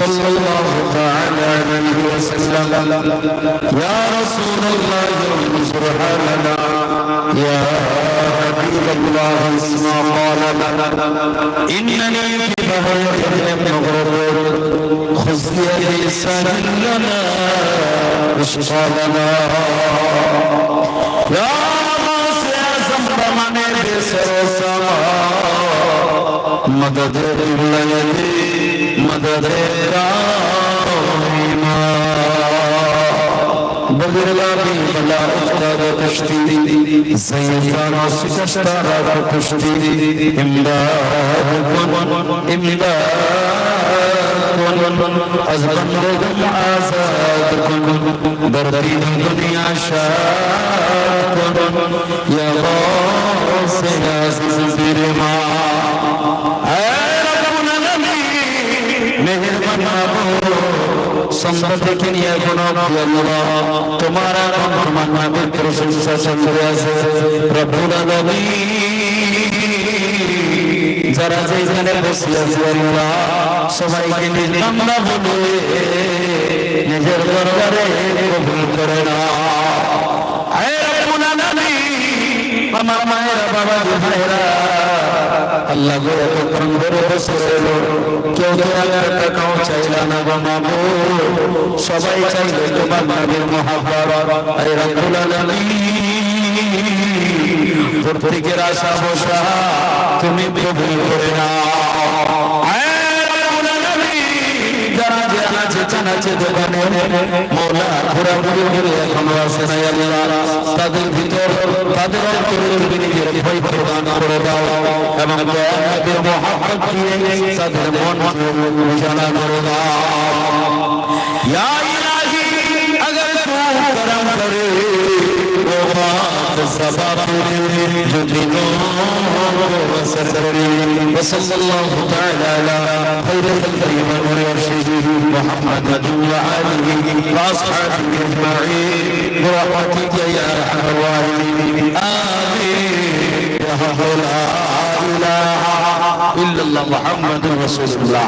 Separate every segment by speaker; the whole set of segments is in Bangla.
Speaker 1: صلى الله تعالى عليه وسلم يا رسول الله انصر حالنا يا حبيب الله اسمع قالنا انني في بحر مغرب خذ بيدي سهل لنا اشقى لنا يا غوث اعظم بمن بسر سما مدد الولد مدد راهما بغرلابي بلا افتاد كشتي زيزان سكشتارا كشتي امداد امداد از بندگم آزاد کن در دین دنیا شاد کن یا غوث عزیز پیر ما সন্ধ্যা থেকে নিয়ে এখনও তোমার এখন তোমার নামের প্রশংসা চলে আছে রব্বুল যারা যেখানে বসে আছে আল্লাহ নিজের দরবারে কবুল করে না আমার মায়েরা বাবা আল্লাহ গো এতক্ষণ ধরে বসে রইল। কেউ তো এক টাকাও চাইল না গো মামু সবাই চাইলে তোমার নামের মহাব্বত। আরে রব্বুল আলামিন, প্রত্যেকের আশা বসা তুমি কবুল করে না চানাচে দোকানে। মৌলা ঘোরাঘুরি করে এখনও আসে নাই আল্লাহ। তাদের ভিতর, তাদের অন্তরে তুমি ভয় প্রদান করে দাও এবং দয়ানবীর মহাব্বত দিয়ে তাদের মন জানা করে দাও। ইয়া وصلى الله على خير خلقه ورسوله محمد وعليه واصحابه أجمعين. برحمتك يا ارحم الراحمين امين يا لا اله الا الله محمد رسول الله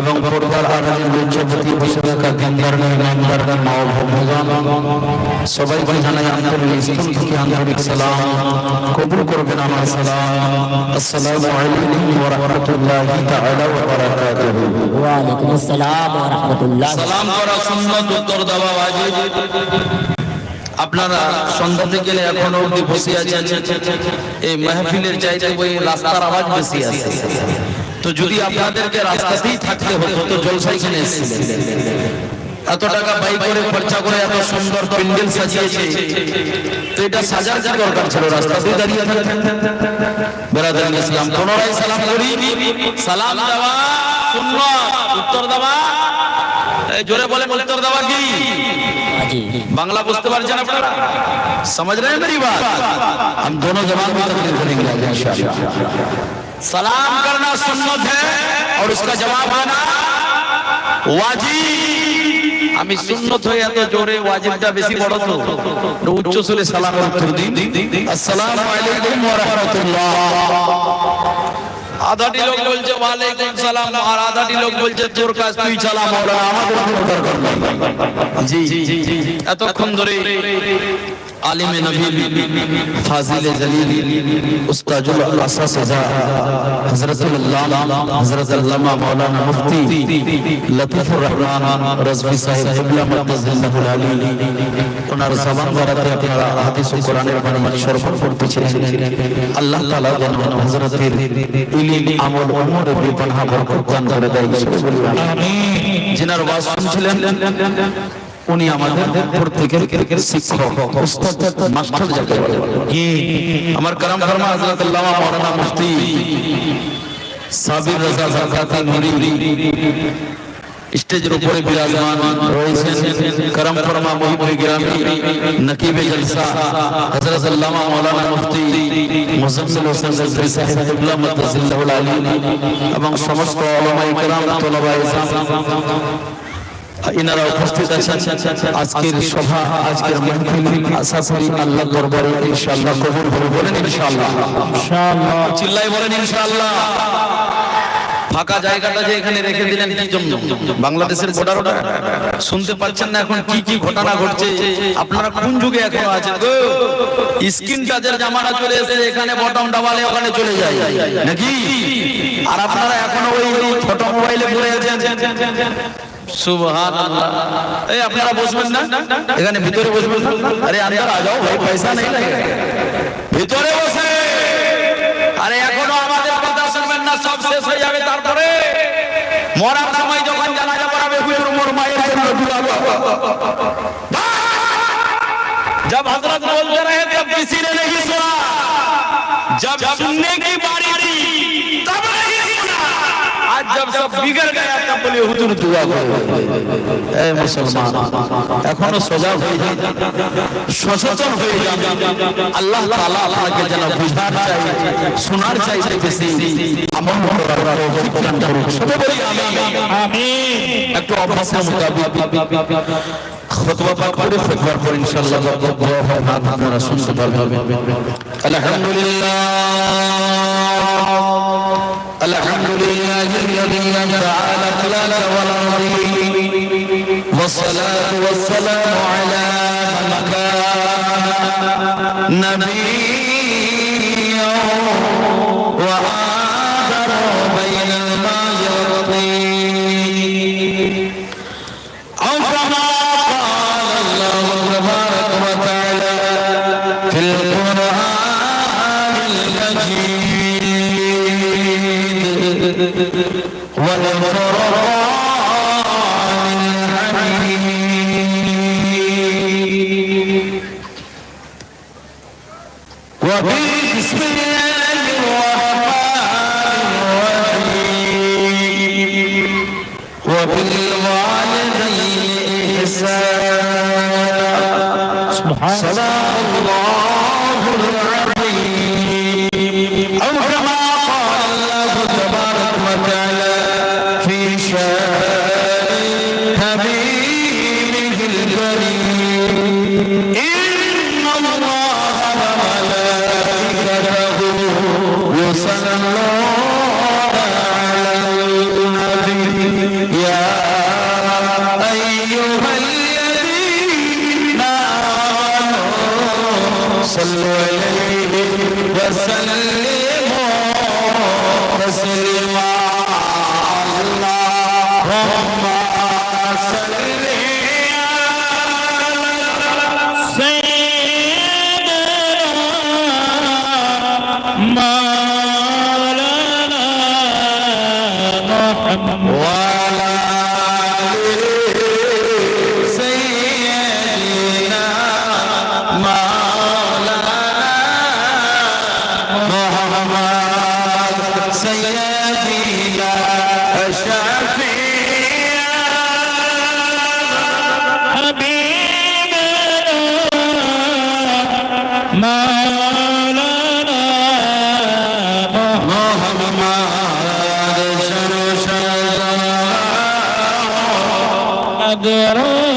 Speaker 1: এবং পর্দার আড়ালে মঞ্চপতি বসে থাকা দিনদার মেহমানদার মা ও ভগবান সবাইকে জানাই আন্তরিক স্থল থেকে আন্তরিক সালাম। কবুল করবেন আমার সালাম। আসসালামু আলাইকুম ওয়া রাহমাতুল্লাহি তাআলা ওয়া বারাকাতুহু।
Speaker 2: ওয়ালাইকুম আসসালাম ওয়া রাহমাতুল্লাহ।
Speaker 1: সালাম করা সুন্নত উত্তর দেওয়া ওয়াজিব। আপনারা সন্ধ্যা থেকে এখনও অবধি বসে আছেন। এই মাহফিলের চাইতে ওই রাস্তার আওয়াজ বেশি আছে। তো যদি আপনাদেরকে রাস্তাতেই থাকতে হতো তো জলসাই কিনে এসেছিলেন। এত টাকা বাই করে খরচা করে এত সুন্দর প্যান্ডেল সাজিয়েছে। তো এটা সাজার কি দরকার ছিল? রাস্তাতেই দাঁড়িয়ে বেরাদান ইসলাম পুনরায় সালাম করি। সালাম দেওয়া সুন্নাত উত্তর দেওয়া। এই জোরে বলে উত্তর দেওয়া কি? বাংলা বুঝতে পারছেন আপনারা? समझ रहे हैं मेरी बात हम दोनों जबान में तब्दील करेंगे सलाम करना सुन्नत है और उसका जवाब वाजिब আমি সুন্নত হয়ে এত জোরে ওয়াজিবটা বেশি বড় তো। উচ্চ সুরে সালাম উত্তর দিন। আসসালামু আলাইকুম ওয়া রাহমাতুল্লাহ। আধাটি লোক বলছে, ওয়ালাইকুম সালাম, আর আধাটি লোক বলছে, তোর কাজ তুই চালা, মাওলানা আমাদের কোনো দরকার নেই জি। এতক্ষণ ধরে আলিমে নবী ফাজিলে জলিল উস্তাজুল আসাসা হযরতুল আল্লাহ হযরত আল্লামা মাওলানা মুফতি লতিফুর রহমান রাজভী সাহেব কিবলা মুতাজিল্লাহুল আলী। ওনার জবান দ্বারাতে আপনারা হাদিস ও কোরআনের বাণী সরবরাহ করতেছিলেন। আল্লাহ তাআলা যেন হযরতের ইলম আমল উমরে বিপনহা বরকত দান করে দেয়। আমিন। যিনার ওয়াজ শুনছিলেন? উনি আমাদের প্রত্যেকের শিক্ষক উস্তাদ মাস্টার যাকে বলে আমার কারাম ফরমা হযরত আল্লামা মাওলানা মুফতি সাবির রাজা জাকাতি নুরি স্টেজের উপরে বিরাজমান রয়েছেন করম ফরমা মহিবুল গ্রামী নকিবে জলসা হযরত আল্লামা মাওলানা মুফতি মুজাম্মিল হোসেন গজনবী সাহেব কিবলা মুতাজিল্লাহুল আলী এবং সমস্ত উলামায়ে কেরাম তোলাবায়ে ইসলাম ইনারা উপস্থিত আছেন। আজকের সভা আজকের মাহফিল আশা করি আল্লাহ দরবারে ইনশাআল্লাহ কবুল হবে বলেন ইনশাআল্লাহ। ইনশাআল্লাহ। চিল্লাই বলেন ইনশাআল্লাহ। ফাঁকা জায়গাটা যে এখানে রেখে দিলেন কি জন্য? বাংলাদেশের বর্ডার শুনতে পাচ্ছেন না এখন কি কি ঘটনা ঘটছে? আপনারা কোন যুগে এখন আছেন গো? স্ক্রিন টাচের জামানা চলে এসে এখানে বটম দাবালে ওখানে চলে যায়। নাকি? আর আপনারা এখনও ওই ছোট মোবাইলে পড়ে আছেন। সুবহানাল্লাহ এই আপনারা বসবেন না এখানে ভিতরে বসবেন না আরে আন্দর আ যাও ভাই পয়সা নেই লাগে ভিতরে বসে আরে এখনো আমাদের কথা শুনবেন না সব শেষ হয়ে যাবে তারপরে মরার সময় যখন জানাজা পড়াবে হুজুর মোর মায়ের জন্য দোয়া করো। जब हजरत बोलते रहे तब किसी ने नहीं सुना जब सुनने की बारी जब सब बिगड़ गया तब बोले हुजूर दुआ करो এ মুসলমান এখনো সজাগ হয়ে যান সচেতন হয়ে যান আল্লাহ তাআলা আপনাকে যেন বুঝার চাই শোনার চাই বেশি আমল করার তৌফিক দান করুন সবাই বলি আমিন একটু অভ্যাসের মোতাবেক খুতবা পাক করে খুতবার পর ইনশাআল্লাহ দোয়া হবে হাত আপনারা শুনতে পারবেন আলহামদুলিল্লাহ الحمد لله الذي نفع الأخلاق والعظيم والصلاة والسلام على من كان نبيا وعلى صدق الله. Amen. أول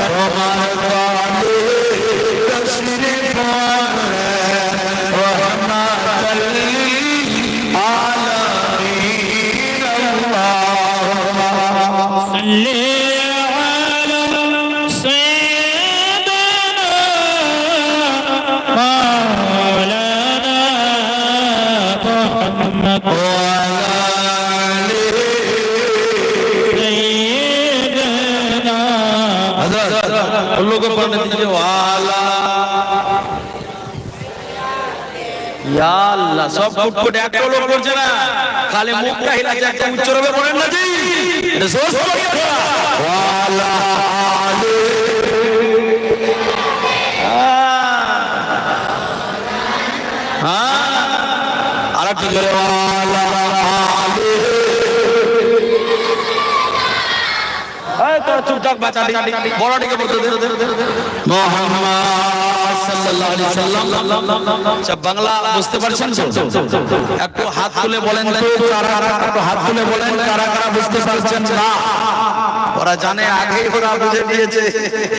Speaker 1: তোমার আল্লাহ, সব লোক করছে না, খালি মুখটা কাহিলা যে একটা উচ্চ রবে বলেন না জি। আর একটু এই বাঁচা বাচ্চা বড়টিকে বলতে দে। আচ্ছা বাংলা বুঝতে পারছেন একটু হাত তুলে বলেন
Speaker 3: হাত তুলে বলেন, কারা কারা বুঝতে পারছেন না?
Speaker 1: ওরা জানে আগেই ওরা বুঝে নিয়েছে।